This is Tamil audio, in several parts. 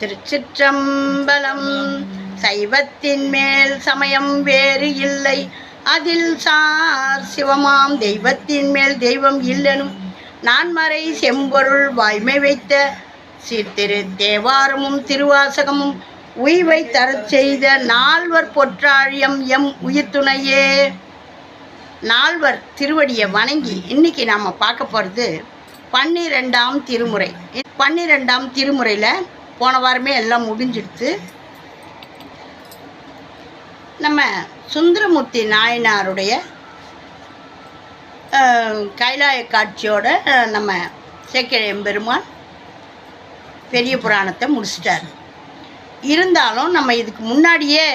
திருச்சிற்றம்பலம். சைவத்தின் மேல் சமயம் வேறு இல்லை. அதில் சார் சிவமாம் தெய்வத்தின் மேல் தெய்வம் இல்லனும். நான்மறை செம்பொருள் வாய்மை வைத்த சீர்திரு தேவாரமும் திருவாசகமும் உய்வை தரச் செய்த நால்வர் பொற்றாழியம் எம் உயிர்த்துணையே. நால்வர் திருவடியை வணங்கி இன்னைக்கு நாம் பார்க்க போகிறது பன்னிரெண்டாம் திருமுறை. பன்னிரெண்டாம் திருமுறையில் போன வாரமே எல்லாம் முடிஞ்சிடுச்சு. நம்ம சுந்தரமூர்த்தி நாயனாருடைய கைலாய காட்சியோட நம்ம சேக்கிழம் பெருமான் பெரிய புராணத்தை முடிச்சிட்டார். இருந்தாலும் நம்ம இதுக்கு முன்னாடியே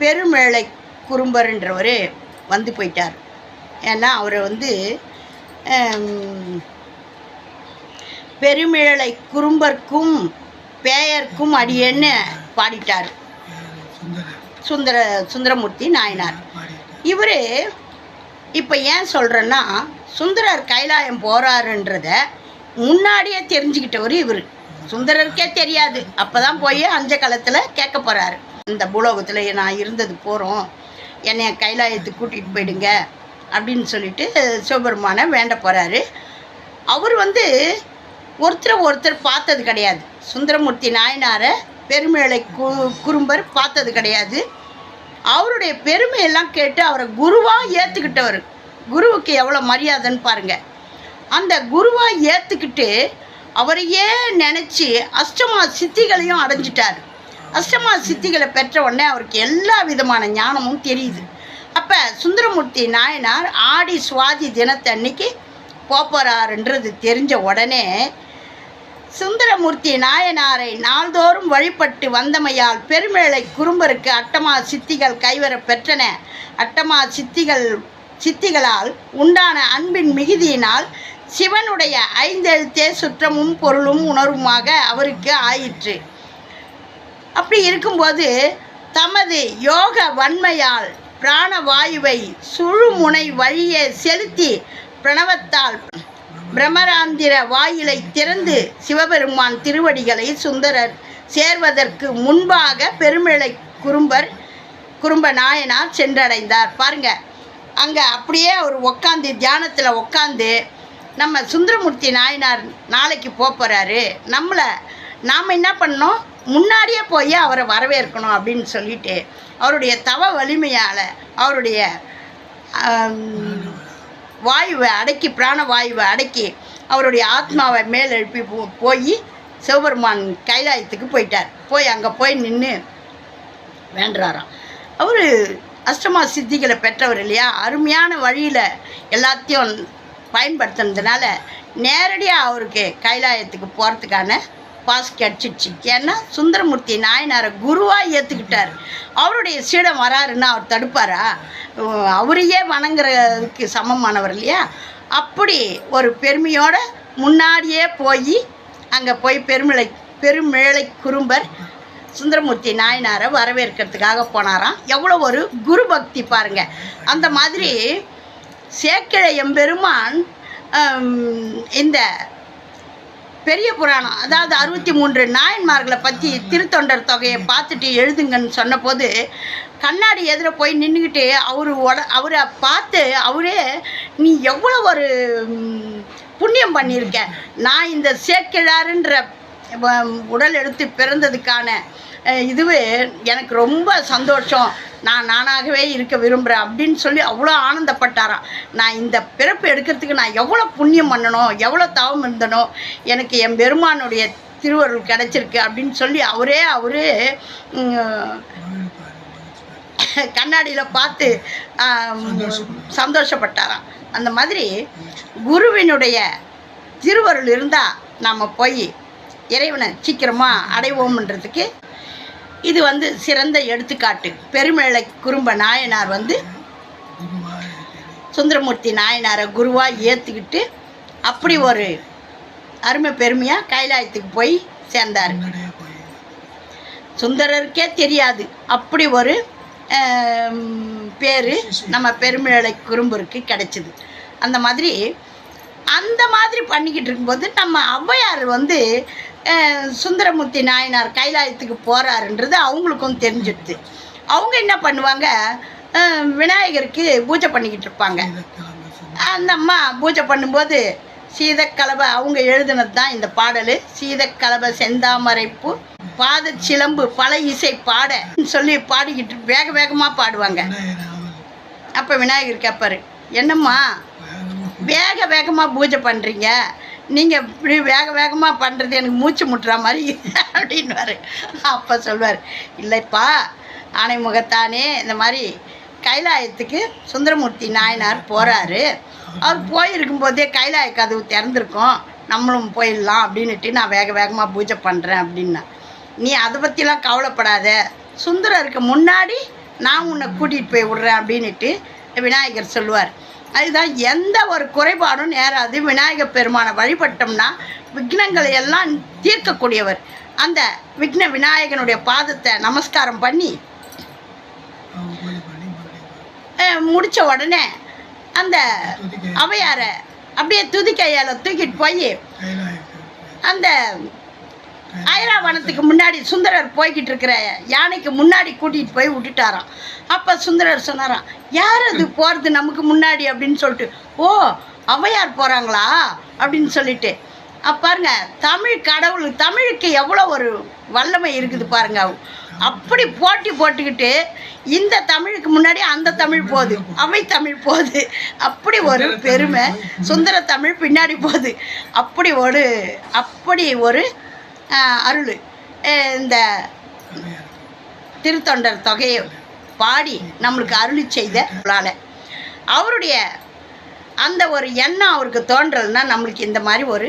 பெருமேளை குறும்பர்ன்றவர் வந்து போயிட்டார். ஏன்னா அவரை வந்து பெருமிழலை குறும்பர்க்கும் பேயர்க்கும் அடியேன்னு பாடிட்டார். சுந்தர சுந்தரமூர்த்தி நாயனார். இவர் இப்போ ஏன் சொல்கிறேன்னா சுந்தரர் கைலாயம் போகிறாருன்றத முன்னாடியே தெரிஞ்சுக்கிட்டவர் இவர். சுந்தரருக்கே தெரியாது. அப்போ தான் போய் அஞ்ச காலத்தில் கேட்க போகிறாரு இந்த பூலோகத்தில் நான் இருந்தது போகிறோம் என்னை கைலாயத்துக்கு கூட்டிகிட்டு போயிடுங்க அப்படின்னு சொல்லிட்டு சிவபெருமானை வேண்ட போகிறாரு அவர் வந்து ஒருத்தரை ஒருத்தர் பார்த்தது கிடையாது. சுந்தரமூர்த்தி நாயனாரை பெருமேளை கு குறும்பர் பார்த்தது கிடையாது. அவருடைய பெருமையெல்லாம் கேட்டு அவரை குருவாக ஏற்றுக்கிட்டவர் குருவுக்கு எவ்வளோ மரியாதைன்னு பாருங்கள் அந்த குருவாக ஏற்றுக்கிட்டு அவரையே நினச்சி அஷ்டமா சித்திகளையும் அடைஞ்சிட்டார். அஷ்டமா சித்திகளை பெற்ற உடனே அவருக்கு எல்லா விதமான ஞானமும் தெரியுது. அப்போ சுந்தரமூர்த்தி நாயனார் ஆடி சுவாதி தினத்தன்னைக்கு போப்பறாருன்றது தெரிஞ்ச உடனே சுந்தரமூர்த்தி நாயனாரை நாள்தோறும் வழிபட்டு வந்தமையால் பெருமேளை குறும்பருக்கு அட்டமா சித்திகள் கைவர பெற்றன. அட்டமா சித்திகள் சித்திகளால் உண்டான அன்பின் மிகுதியினால் சிவனுடைய ஐந்தெழுத்தே சுற்றமும் பொருளும் உணர்வுமாக அவருக்கு ஆயிற்று. அப்படி இருக்கும்போது தமது யோக வன்மையால் பிராணவாயுவை சுழுமுனை வழியே செலுத்தி பிரணவத்தால் பிரமராந்திர வாயிலை திறந்து சிவபெருமான் திருவடிகளை சுந்தரர் சேர்வதற்கு முன்பாக பெருமிழை குறும்பர் குறும்ப நாயனார் சென்றடைந்தார். பாருங்க அங்கே அப்படியே அவர் உக்காந்து தியானத்தில் உக்காந்து நம்ம சுந்தரமூர்த்தி நாயனார் நாளைக்கு போகிறாரு நம்மளை நாம் என்ன பண்ணோம் முன்னாடியே போய் அவரை வரவேற்கணும் அப்படின்னு சொல்லிட்டு அவருடைய தவ வலிமையால் அவருடைய வாயுவை அடக்கி பிராண வாயுவை அடக்கி அவருடைய ஆத்மாவை மேல் எழுப்பி போ- போய் சிவபெருமான் கைலாயத்துக்கு போயிட்டார். போய் அங்கே போய் நின்று வேண்டுறாராம். அவர் அஷ்டமா சித்திகளை பெற்றவர் இல்லையா? அருமையான வழியில் எல்லாத்தையும் பயன்படுத்தினதுனால நேரடியாக அவருக்கு கைலாயத்துக்கு போகிறதுக்கான பாஸ் கிடச்சிடுச்சு ஏன்னா சுந்தரமூர்த்தி நாயனாரை குருவாக ஏற்றுக்கிட்டார் அவருடைய சீடம் வராருன்னா அவர் தடுப்பாரா? அவரையே வணங்குறதுக்கு சமமானவர் இல்லையா? அப்படி ஒரு பெருமையோட முன்னாடியே போய் அங்கே போய் பெருமிளை பெருமிழை குறும்பர் சுந்தரமூர்த்தி நாயனாரை வரவேற்கிறதுக்காக போனாராம். எவ்வளோ ஒரு குரு பக்தி பாருங்க. அந்த மாதிரி சேக்கிழ எம்பெருமான் இந்த பெரிய புராணம். அதாவது அறுபத்தி மூன்று நாயன்மார்களை பற்றி திருத்தொண்டர் தொகையை பார்த்துட்டு எழுதுங்கன்னு சொன்னபோது கண்ணாடி எதிர போய் நின்றுக்கிட்டு அவர் உட அவரை பார்த்து அவரே நீ எவ்வளோ ஒரு புண்ணியம் பண்ணியிருக்க? நான் இந்த சேக்கிழாருன்ற உடல் எடுத்து பிறந்ததுக்கான இதுவே எனக்கு ரொம்ப சந்தோஷம். நான் நானாகவே இருக்க விரும்புகிறேன் அப்படின்னு சொல்லி அவ்வளோ ஆனந்தப்பட்டாராம் நான் இந்த பிறப்பு எடுக்கிறதுக்கு நான் எவ்வளோ புண்ணியம் பண்ணணும் எவ்வளோ தவம் இருந்தனோ எனக்கு என் பெருமானுடைய திருவருள் கிடச்சிருக்கு அப்படின்னு சொல்லி அவரே அவரே கண்ணாடியில் பார்த்து சந்தோஷப்பட்டாராம் அந்த மாதிரி குருவினுடைய திருவருள் இருந்தால் நாம் போய் இறைவனை சீக்கிரமாக அடைவோம்ன்றதுக்கு இது வந்து சிறந்த எடுத்துக்காட்டு. பெருமேளை குறும்ப நாயனார் வந்து சுந்தரமூர்த்தி நாயனாரை குருவாக ஏற்றுக்கிட்டு அப்படி ஒரு அருமை பெருமையாக கைலாயத்துக்கு போய் சேர்ந்தார். சுந்தரருக்கே தெரியாது. அப்படி ஒரு பேர் நம்ம பெருமிழலை குறும்பருக்கு கிடைச்சிது. அந்த மாதிரி அந்த மாதிரி பண்ணிக்கிட்டு இருக்கும்போது நம்ம ஔவையார் வந்து சுந்தரமூர்த்தி நாயனார் கைலாயத்துக்கு போகிறாருன்றது அவங்களுக்கும் தெரிஞ்சிடுது. அவங்க என்ன பண்ணுவாங்க? விநாயகருக்கு பூஜை பண்ணிக்கிட்டு இருப்பாங்க. அந்த அம்மா பூஜை பண்ணும்போது சீதக்கலவை அவங்க எழுதுனது தான் இந்த பாடல். சீதக்கலவை செந்தாமரைப்பு பாத சிலம்பு பல இசை பாட சொல்லி பாடிக்கிட்டு வேக வேகமாக பாடுவாங்க. அப்போ விநாயகர் கேட்பாரு என்னம்மா வேக வேகமாக பூஜை பண்ணுறீங்க நீங்கள் இப்படி வேக வேகமாக பண்ணுறது எனக்கு மூச்சு முட்டுற மாதிரி அப்படின்வார் அப்போ சொல்வார் இல்லைப்பா ஆனைமுகத்தானே இந்த மாதிரி கைலாயத்துக்கு சுந்தரமூர்த்தி நாயனார் போகிறாரு அவர் போயிருக்கும் போதே கைலாய கதவு திறந்துருக்கோம். நம்மளும் போயிடலாம் அப்படின்னுட்டு நான் வேக வேகமாக பூஜை பண்ணுறேன் அப்படின்னா. நீ அதை பற்றிலாம் கவலைப்படாத. சுந்தரருக்கு முன்னாடி நான் உன்னை கூட்டிகிட்டு போய் விட்றேன் அப்படின்னுட்டு விநாயகர் சொல்லுவார். அதுதான் எந்த ஒரு குறைபாடும் நேராது. விநாயக பெருமானை வழிபட்டோம்னா விக்னங்களை எல்லாம் தீர்க்கக்கூடியவர். அந்த விக்ன விநாயகனுடைய பாதத்தை நமஸ்காரம் பண்ணி முடித்த உடனே அந்த அவையாரை அப்படியே துதிக்கையால் தூக்கிட்டு போய் அந்த ஐராவனத்துக்கு முன்னாடி சுந்தரர் போய்கிட்டு இருக்கிற யானைக்கு முன்னாடி கூட்டிகிட்டு போய் விட்டுட்டாராம். அப்போ சுந்தரர் சொன்னாராம் யார் அது போகிறது நமக்கு முன்னாடி? அப்படின்னு சொல்லிட்டு ஓ ஔவையார் போகிறாங்களா அப்படின்னு சொல்லிட்டு பாருங்க தமிழ் கடவுள் தமிழுக்கு எவ்வளோ ஒரு வல்லமை இருக்குது பாருங்க. அப்படி போட்டி போட்டுக்கிட்டு இந்த தமிழுக்கு முன்னாடி அந்த தமிழ் போகுது அவை தமிழ் போகுது. அப்படி ஒரு பெருமை சுந்தர தமிழ் பின்னாடி போகுது. அப்படி ஒரு அப்படி ஒரு அருள். இந்த திருத்தொண்டர் தொகையை பாடி நம்மளுக்கு அருளி செய்த அவருடைய அந்த ஒரு எண்ணம் அவருக்கு தோன்றதுன்னா நம்மளுக்கு இந்த மாதிரி ஒரு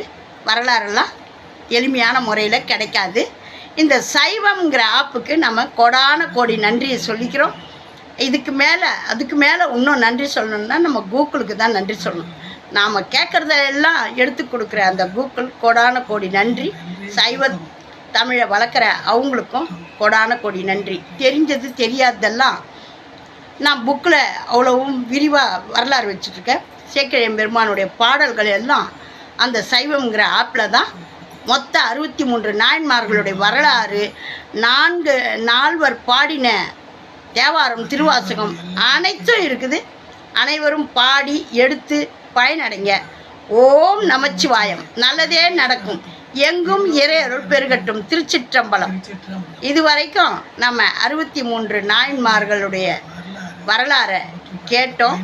வரலாறெல்லாம் எளிமையான முறையில் கிடைக்காது. இந்த சைவம்ங்கிற ஆப்புக்கு நம்ம கொடான கோடி நன்றியை சொல்லிக்கிறோம். இதுக்கு மேலே அதுக்கு மேலே இன்னும் நன்றி சொல்லணும்னா நம்ம கூகுளுக்கு தான் நன்றி சொல்லணும். நாம் கேட்குறதெல்லாம் எடுத்து கொடுக்குற அந்த கூகுள் கொடான கோடி நன்றி. சைவ தமிழை வளர்க்குற அவங்களுக்கும் கொடான கொடி. நன்றி. தெரிஞ்சது தெரியாததெல்லாம் நான் புக்கில் அவ்வளவும் விரிவாக வரலாறு வச்சுட்ருக்கேன். சேக்கழியம் பெருமானுடைய பாடல்கள் எல்லாம் அந்த சைவம்ங்கிற ஆப்பில் தான். மொத்த அறுபத்தி மூன்று நாயன்மார்களுடைய வரலாறு நான்கு நால்வர் பாடின தேவாரம் திருவாசகம் அனைத்தும் இருக்குது. அனைவரும் பாடி எடுத்து பயனடைங்க. ஓம் நமச்சிவாயம். நல்லதே நடக்கும். எங்கும் இறையருள் பெருகட்டும். திருச்சிற்றம்பலம். இதுவரைக்கும் நம்ம அறுபத்தி மூன்று நாயன்மார்களுடைய வரலாறை கேட்டோம்.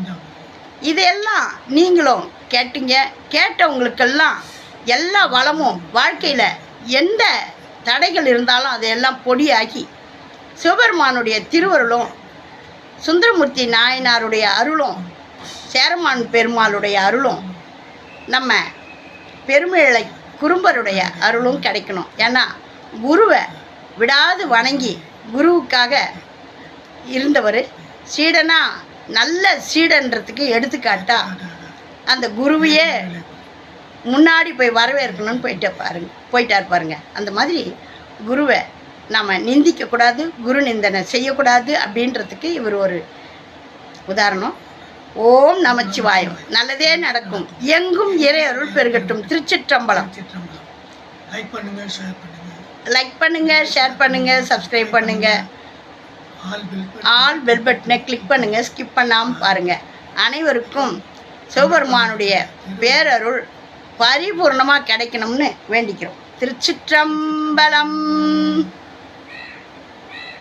இதையெல்லாம் நீங்களும் கேட்டீங்க. கேட்டவங்களுக்கெல்லாம் எல்லா வளமும் வாழ்க்கையில் எந்த தடைகள் இருந்தாலும் அதையெல்லாம் பொடியாக்கி சிவபெருமானுடைய திருவருளும் சுந்தரமூர்த்தி நாயனாருடைய அருளும் சேரமான் பெருமாளுடைய அருளும் நம்ம பெருமிழை குறும்பருடைய அருளும் கிடைக்கணும். ஏன்னா குருவை விடாது வணங்கி குருவுக்காக இருந்தவர் சீடனா நல்ல சீடன்றதுக்கு எடுத்துக்காட்டா அந்த குருவையே முன்னாடி போய் வரவேற்கணும்னு போயிட்டு பாருங்க போயிட்டார் பாருங்க. அந்த மாதிரி குருவை நாம் நிந்திக்கக்கூடாது குரு நிந்தனை செய்யக்கூடாது அப்படின்றதுக்கு இவர் ஒரு உதாரணம். ஓம் நமச்சிவாயம். நல்லதே நடக்கும். எங்கும் இறை அருள் பெருகட்டும். திருச்சிற்றம்பலம். லைக் பண்ணுங்க ஷேர் பண்ணுங்க. லைக் பண்ணுங்க ஷேர் பண்ணுங்க சப்ஸ்கிரைப் பண்ணுங்க. ஆல் பில் பட்டனை கிளிக் பண்ணுங்க. ஸ்கிப் பண்ணாமல் பாருங்க. அனைவருக்கும் சிவபெருமானுடைய பேரருள் பரிபூர்ணமாக கிடைக்கணும்னு வேண்டிக்கிறோம். திருச்சிற்றம்பலம்.